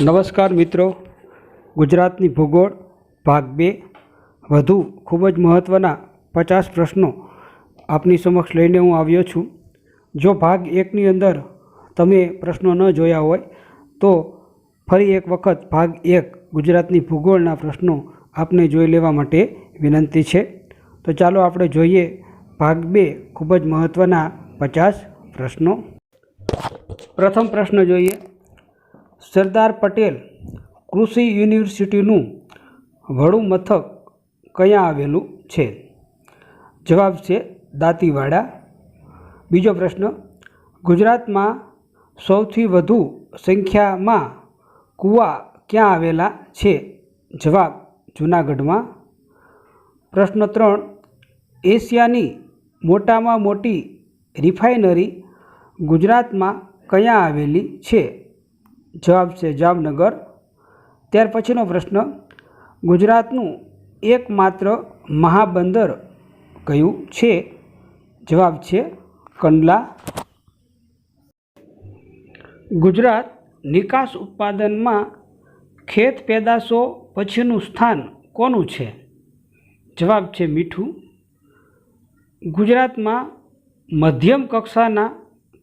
નમસ્કાર મિત્રો. ગુજરાતની ભૂગોળ ભાગ બે. વધુ ખૂબ જ મહત્ત્વના પચાસ પ્રશ્નો આપની સમક્ષ લઈને હું આવ્યો છું. જો ભાગ એકની અંદર તમે પ્રશ્નો ન જોયા હોય, તો ફરી એક વખત ભાગ એક ગુજરાતની ભૂગોળના પ્રશ્નો આપને જોઈ લેવા માટે વિનંતી છે. તો ચાલો આપણે જોઈએ ભાગ બે ખૂબ જ મહત્ત્વના પચાસ પ્રશ્નો. પ્રથમ પ્રશ્ન જોઈએ. સરદાર પટેલ કૃષિ યુનિવર્સિટીનું વડું મથક ક્યાં આવેલું છે? જવાબ છે દાંતીવાડા. બીજો પ્રશ્ન, ગુજરાતમાં સૌથી વધુ સંખ્યામાં કૂવા ક્યાં આવેલા છે? જવાબ, જૂનાગઢમાં. પ્રશ્ન ત્રણ, એશિયાની મોટામાં મોટી રિફાઇનરી ગુજરાતમાં ક્યાં આવેલી છે? જવાબ છે જામનગર. ત્યાર પછીનો પ્રશ્ન, ગુજરાતનું એકમાત્ર મહાબંદર કયું છે? જવાબ છે કંડલા. ગુજરાત નિકાસ ઉત્પાદનમાં ખેત પેદાશો પછીનું સ્થાન કોનું છે? જવાબ છે મીઠું. ગુજરાતમાં મધ્યમ કક્ષાના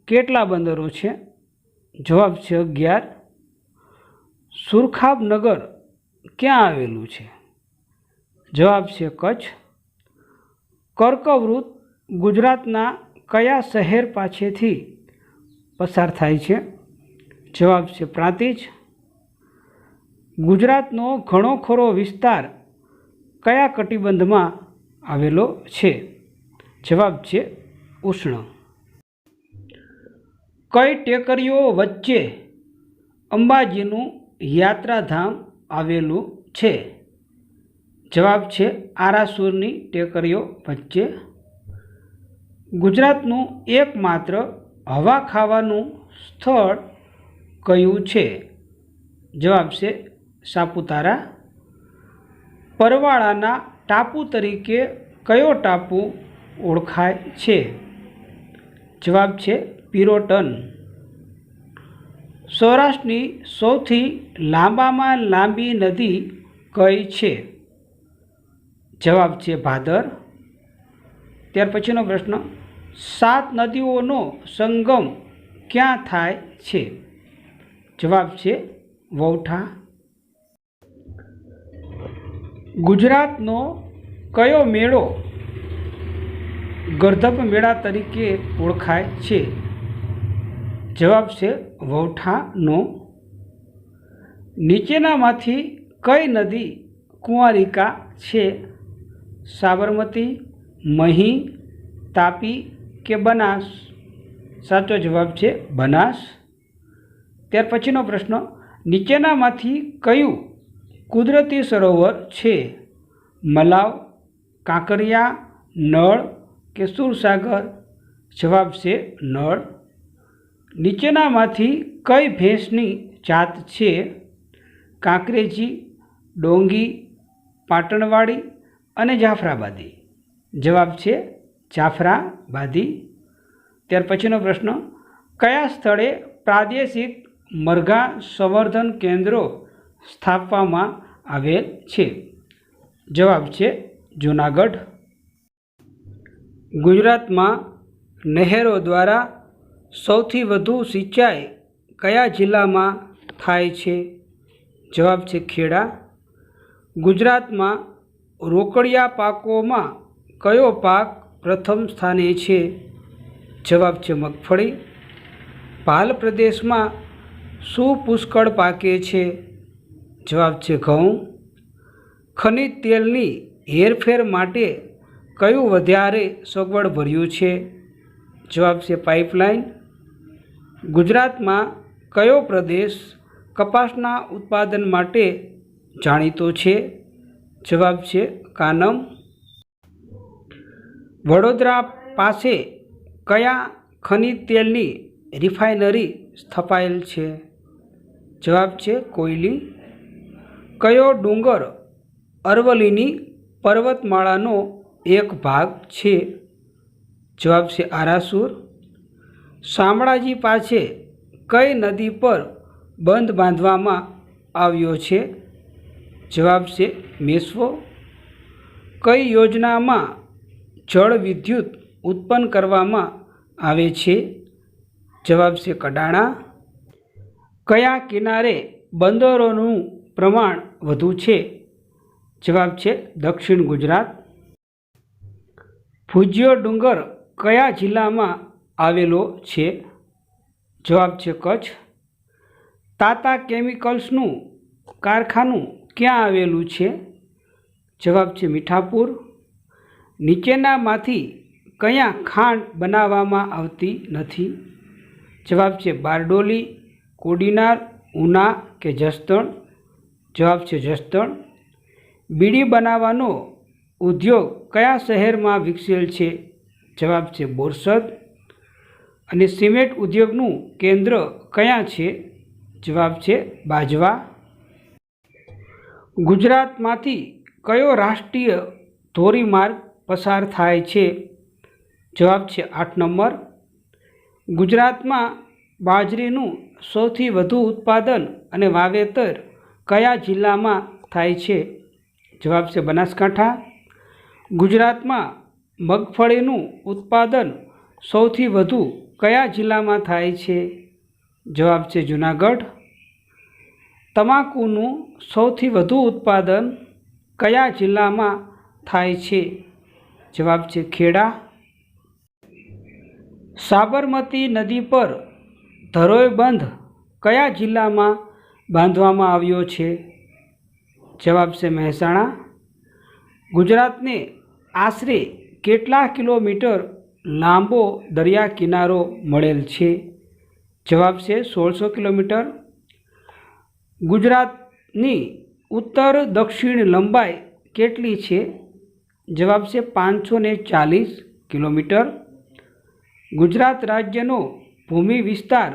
કેટલા બંદરો છે? જવાબ છે અગિયાર. સુરખાબનગર ક્યાં આવેલું છે? જવાબ છે કચ્છ. કર્કવૃત ગુજરાતના કયા શહેર પાસેથી પસાર થાય છે? જવાબ છે પ્રાંતિજ. ગુજરાતનો ઘણો ખરો વિસ્તાર કયા કટિબંધમાં આવેલો છે? જવાબ છે ઉષ્ણ. કઈ ટેકરીઓ વચ્ચે અંબાજીનું યાત્રાધામ આવેલું છે. જવાબ છે આરાસુરની ટેકરીઓ વચ્ચે. ગુજરાતનું એકમાત્ર હવા ખાવાનું સ્થળ કયું છે? જવાબ છે સાપુતારા. પરવાળાના ટાપુ તરીકે કયો ટાપુ ઓળખાય છે? જવાબ છે પિરોટન. સૌરાષ્ટ્રની સૌથી લાંબામાં લાંબી નદી કઈ છે? જવાબ છે ભાદર. ત્યાર પછીનો પ્રશ્ન, સાત નદીઓનો સંગમ ક્યાં થાય છે? જવાબ છે વૌઠા. ગુજરાતનો કયો મેળો ગર્ધપ મેળા તરીકે ઓળખાય છે? જવાબ છે વૌઠાનો. નીચેનામાંથી કઈ નદી કુંવારિકા છે? સાબરમતી, મહી, તાપી કે બનાસ? સાચો જવાબ છે બનાસ. ત્યાર પછીનો પ્રશ્ન, નીચેનામાંથી કયું કુદરતી સરોવર છે? મલાવ, કાંકરિયા, નળ કે સુરસાગર? જવાબ છે નળ. નીચેનામાંથી કઈ ભેંસની જાત છે? કાંકરેજી, ડોંગી, પાટણવાડી અને જાફરાબાદી? જવાબ છે જાફરાબાદી. ત્યાર પછીનો પ્રશ્ન, કયા સ્થળે પ્રાદેશિક મરઘા સંવર્ધન કેન્દ્રો સ્થાપવામાં આવેલ છે? જવાબ છે જૂનાગઢ. ગુજરાતમાં નહેરો દ્વારા સૌથી વધુ સિંચાઈ કયા જિલ્લામાં થાય છે? જવાબ છે ખેડા. ગુજરાતમાં રોકડિયા પાકોમાં કયો પાક પ્રથમ સ્થાને છે? જવાબ છે મગફળી. પાલ પ્રદેશમાં શું પુષ્કળ પાકે છે? જવાબ છે ઘઉં. ખનિજ તેલની હેરફેર માટે કયું વધારે સગવડ ભર્યું છે? જવાબ છે પાઇપલાઇન. ગુજરાતમાં કયો પ્રદેશ કપાસના ઉત્પાદન માટે જાણીતો છે? જવાબ છે કાનમ. વડોદરા પાસે કયા ખનિજ તેલની રિફાઇનરી સ્થપાયેલ છે? જવાબ છે કોયલી. કયો ડુંગર અરવલ્લીની પર્વતમાળાનો એક ભાગ છે? જવાબ છે આરાસુર. શામળાજી પાસે કઈ નદી પર બંધ બાંધવામાં આવ્યો છે? જવાબ છે મેશ્વો કઈ યોજનામાં જળ વિદ્યુત ઉત્પન્ન કરવામાં આવે છે? જવાબ છે કડાણા. કયા કિનારે બંદરોનું પ્રમાણ વધુ છે? જવાબ છે દક્ષિણ ગુજરાત. ભુજિયો ડુંગર કયા જિલ્લામાં આવેલો છે? જવાબ છે કચ્છ. તાતા કેમિકલ્સનું કારખાનું ક્યાં આવેલું છે? જવાબ છે મીઠાપુર. નીચેનામાંથી કયા ખાંડ બનાવવામાં આવતી નથી? જવાબ છે બારડોલી, કોડીનાર, ઉના કે જસદણ? જવાબ છે જસદણ. બીડી બનાવવાનો ઉદ્યોગ કયા શહેરમાં વિકસેલ છે? જવાબ છે બોરસદ. અને સિમેન્ટ ઉદ્યોગનું કેન્દ્ર કયાં છે? જવાબ છે બાજવા. ગુજરાતમાંથી કયો રાષ્ટ્રીય ધોરીમાર્ગ પસાર થાય છે? જવાબ છે આઠ નંબર. ગુજરાતમાં બાજરીનું સૌથી વધુ ઉત્પાદન અને વાવેતર કયા જિલ્લામાં થાય છે? જવાબ છે બનાસકાંઠા. ગુજરાતમાં મગફળીનું ઉત્પાદન સૌથી વધુ કયા જિલ્લામાં થાય છે? જવાબ છે જુનાગઢ. તમાકુનું સૌથી વધુ ઉત્પાદન કયા જિલ્લામાં થાય છે? જવાબ છે ખેડા. સાબરમતી નદી પર ધરોઈ બંધ કયા જિલ્લામાં બાંધવામાં આવ્યો છે? જવાબ છે મહેસાણા. ગુજરાતને આશરે કેટલા કિલોમીટર લાંબો દરિયા કિનારો મળેલ છે. જવાબ છે સોળસો કિલોમીટર. ગુજરાતની ઉત્તર દક્ષિણ લંબાઈ કેટલી છે? જવાબ છે પાંચસો ને ચાલીસ કિલોમીટર. ગુજરાત રાજ્યનો ભૂમિ વિસ્તાર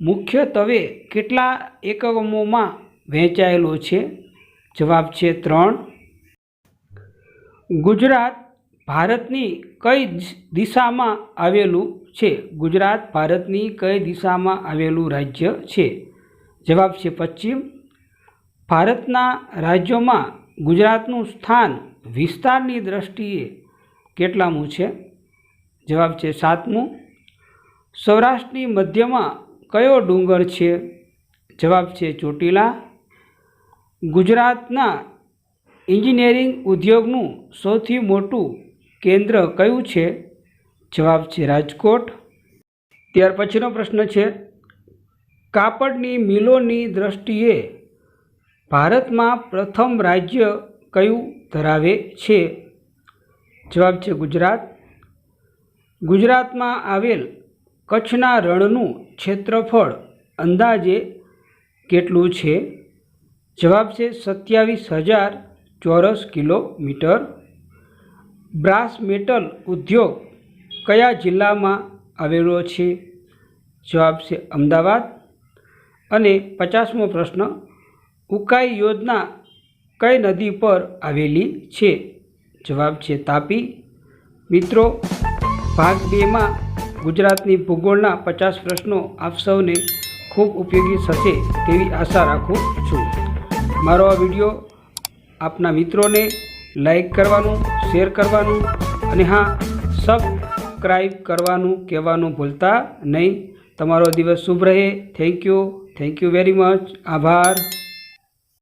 મુખ્યત્વે કેટલા એકમોમાં વહેંચાયેલો છે? જવાબ છે ત્રણ. ગુજરાત ભારતની કઈ દિશામાં આવેલું છે? ગુજરાત ભારતની કઈ દિશામાં આવેલું રાજ્ય છે? જવાબ છે પશ્ચિમ. ભારતના રાજ્યોમાં ગુજરાતનું સ્થાન વિસ્તારની દ્રષ્ટિએ કેટલામું છે? જવાબ છે સાતમું. સૌરાષ્ટ્રની મધ્યમાં કયો ડુંગર છે? જવાબ છે ચોટીલા. ગુજરાતના એન્જિનિયરિંગ ઉદ્યોગનું સૌથી મોટું કેન્દ્ર કયું છે? જવાબ છે રાજકોટ. ત્યાર પછીનો પ્રશ્ન છે, કાપડની મિલોની દ્રષ્ટિએ ભારતમાં પ્રથમ રાજ્ય કયું ધરાવે છે? જવાબ છે ગુજરાત. ગુજરાતમાં આવેલ કચ્છના રણનું ક્ષેત્રફળ અંદાજે કેટલું છે? જવાબ છે સત્યાવીસ હજાર ચોરસ કિલોમીટર. બ્રાસ મેટલ ઉદ્યોગ કયા જિલ્લામાં આવેલો છે? જવાબ છે અમદાવાદ. અને પચાસમો પ્રશ્ન, ઉકાઈ યોજના કઈ નદી પર આવેલી છે? જવાબ છે તાપી. મિત્રો, ભાગ બેમાં ગુજરાતની ભૂગોળના પચાસ પ્રશ્નો આપ સૌને ખૂબ ઉપયોગી થશે તેવી આશા રાખું છું. મારો આ વીડિયો આપના મિત્રોને લાઈક કરવાનું શેર કરવાનું અને હા સબસ્ક્રાઈબ કરવાનું, કહેવાનું ભૂલતા નહીં. તમારો દિવસ શુભ રહે. Thank you thank you very much આભાર.